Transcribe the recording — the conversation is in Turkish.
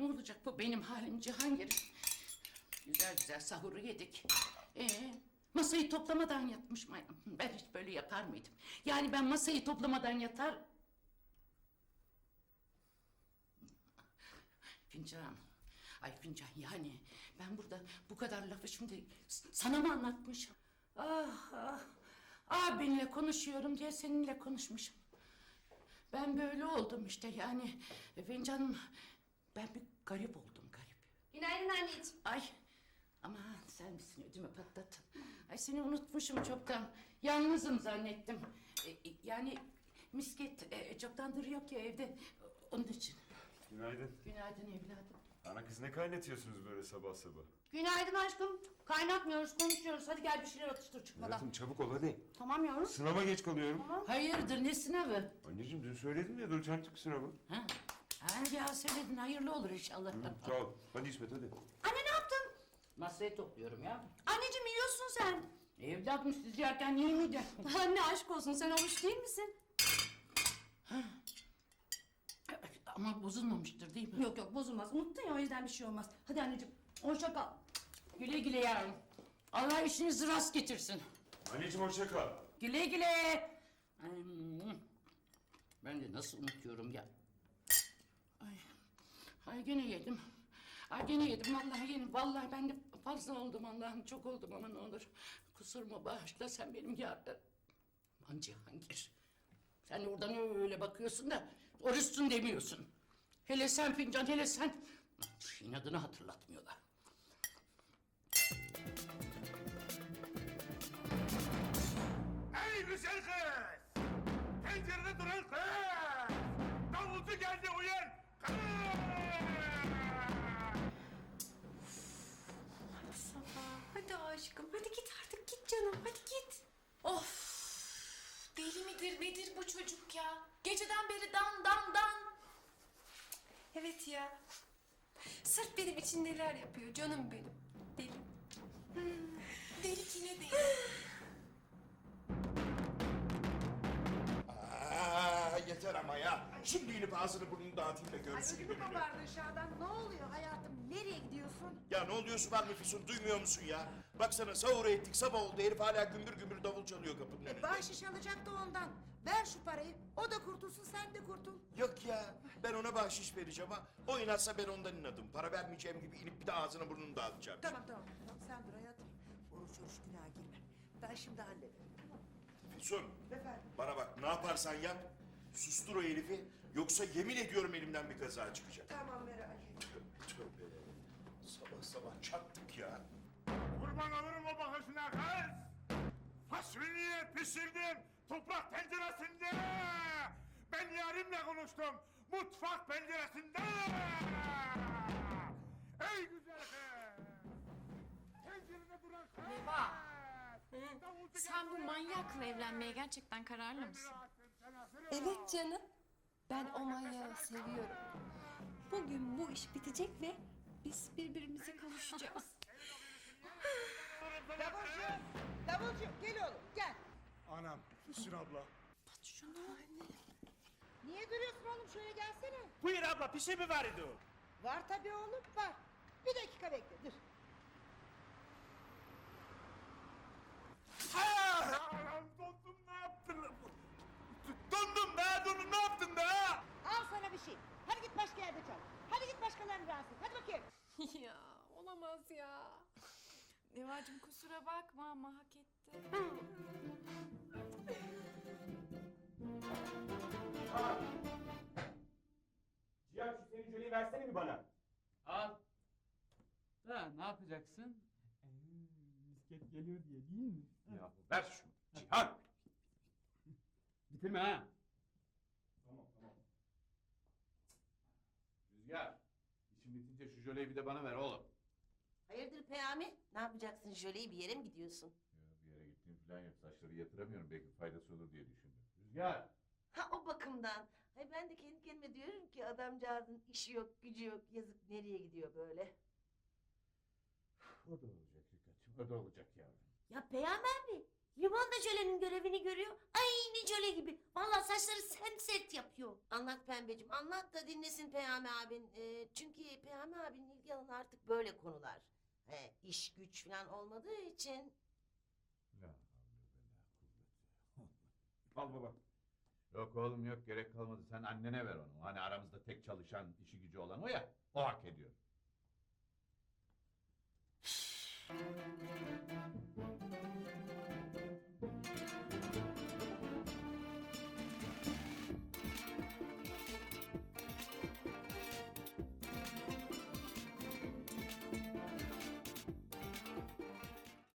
ne olacak bu benim halim Cihangir? Güzel güzel sahuru yedik. Ee, masayı toplamadan yatmış mı? Ben hiç böyle yatar mıydım? Yani ben masayı toplamadan yatar... Fincan. Ay Fincan yani ben burada bu kadar lafı şimdi sana mı anlatmışım? Ah ah. Abinle konuşuyorum diye seninle konuşmuşum. Ben böyle oldum işte yani. Fincanım ben bir garip oldum garip. Günaydın anneciğim. Ay aman sen misin ödümü patlattın. Ay seni unutmuşum çoktan. Yalnızım zannettim. E, e, yani misket e, çoktandır yok ya evde. Onun için. Günaydın. Günaydın evladım. Ana kız ne kaynatıyorsunuz böyle sabah sabah? Günaydın aşkım. Kaynatmıyoruz, konuşuyoruz. Hadi gel bir şeyler atıştır çıkmadan. Hayatım çabuk ol hadi. Tamam yavrum. Sınava geç kalıyorum. Hayırdır ne sınavı? Anneciğim dün söyledim ya doçentlik sınavı. Ha? Ha ya söyledin hayırlı olur inşallah. Sağ ol. Hadi İsmet hadi. Anne ne yaptın? Masayı topluyorum ya. Anneciğim yiyorsun sen. Evladım siz yerken yemeyeceğim. Anne aşk olsun sen oruç değil misin? Ama bozulmamıştır değil mi? Yok yok bozulmaz. Unuttun ya o yüzden bir şey olmaz. Hadi anneciğim hoşça kal. Güle güle yavrum. Allah işinizi rast getirsin. Anneciğim hoşça kal. Güle güle. Ay, hmm. Ben de nasıl unutuyorum ya. Ay, ay gene yedim. Ay gene yedim vallahi yedim. Vallahi ben de fazla oldum Allah'ım çok oldum ama ne olur. Kusuruma bağışla sen benim ya. Aman Cihangir. Sen oradan öyle bakıyorsun da oruçsun demiyorsun. Hele sen fincan hele sen. İnadını hatırlatmıyorlar. Ey güzel kız! Pencerede duran kız! Davulcu geldi uyan! Aşkım, hadi git artık git canım, hadi git. Of, deli midir nedir bu çocuk ya? Geceden beri dan dan dan. Evet ya, sırf benim için neler yapıyor canım benim, deli. Hmm, deli ki ne deli. yeter ama ya. Şimdi inip ağzını burnunu dağıtayım da görsün Ödümü gününü. kopardın Şadan. Ne oluyor hayatım? Nereye gidiyorsun? Ya ne oluyorsun var mı Füsun duymuyor musun ya? Baksana sahura ettik sabah oldu herif hala gümbür gümbür davul çalıyor kapının önünde. Bahşiş alacak da ondan. Ver şu parayı. O da kurtulsun sen de kurtul. Yok ya ben ona bahşiş vereceğim ha. O inatsa ben ondan inadım. Para vermeyeceğim gibi inip bir de ağzını burnunu dağıtacağım. Tamam tamam. tamam. Sen dur hayatım. Oruç oruç günaha girme. Ben şimdi hallederim. Füsun Efendim? bana bak ne yaparsan yap. Sustur o herifi. Yoksa yemin ediyorum elimden bir kaza çıkacak. Tamam Meral. Tövbe tövbe. Sabah sabah çattık ya. Kurban olurum o bakışına kız. Fasulye pişirdim toprak tenceresinde. Ben yarimle konuştum mutfak penceresinde. Ey güzel kız. Pencerede duran kız. Neva. Davulcu Sen bu manyakla evlenmeye gerçekten kararlı mısın? Evet. Canım. Ben o manyağı seviyorum. Bugün bu iş bitecek ve biz birbirimize kavuşacağız. Davulcu. Davulcu gel oğlum gel. Anam Füsun abla. Niye duruyorsun oğlum? Şöyle gelsene. Buyur abla bir şey mi var idi o? Var tabii oğlum var. Bir dakika bekle dur. Ha! Anam dondum ne yaptın? Dondum be dondum ne yaptın be? Al sana bir şey. Hadi git başka yerde çal. Hadi git başkalarını rahatsız et. Hadi bakayım. ya olamaz ya. Nevacığım kusura bakma ama hak etti. Cihan şu senin jöleyi versene bir bana. Al. Da ne yapacaksın? Ee, misket geliyor diye değil mi? Ya ver şunu. Cihan. Bitirme ha. Tamam tamam. Rüzgar. İşin bitince şu jöleyi bir de bana ver oğlum. Hayırdır Peyami? Ne yapacaksın? Jöleyi bir yere mi gidiyorsun? Ya bir yere gittiğim falan yok. Saçları yatıramıyorum. Belki faydası olur diye düşündüm. Rüzgar. Ha o bakımdan. Hay ben de kendi kendime diyorum ki adamcağızın işi yok, gücü yok. Yazık nereye gidiyor böyle? Orada olacak Rükat'cığım. Orada olacak yavrum. Ya Peyami abi Limon da jölenin görevini görüyor jöle gibi. Vallahi saçları semsert yapıyor. Anlat pembecim anlat da dinlesin Peyami abin. Ee, çünkü Peyami abinin ilgi alanı artık böyle konular. He, iş güç falan olmadığı için. Ya. Al baba. Yok oğlum yok gerek kalmadı. Sen annene ver onu. Hani aramızda tek çalışan işi gücü olan o ya. O hak ediyor.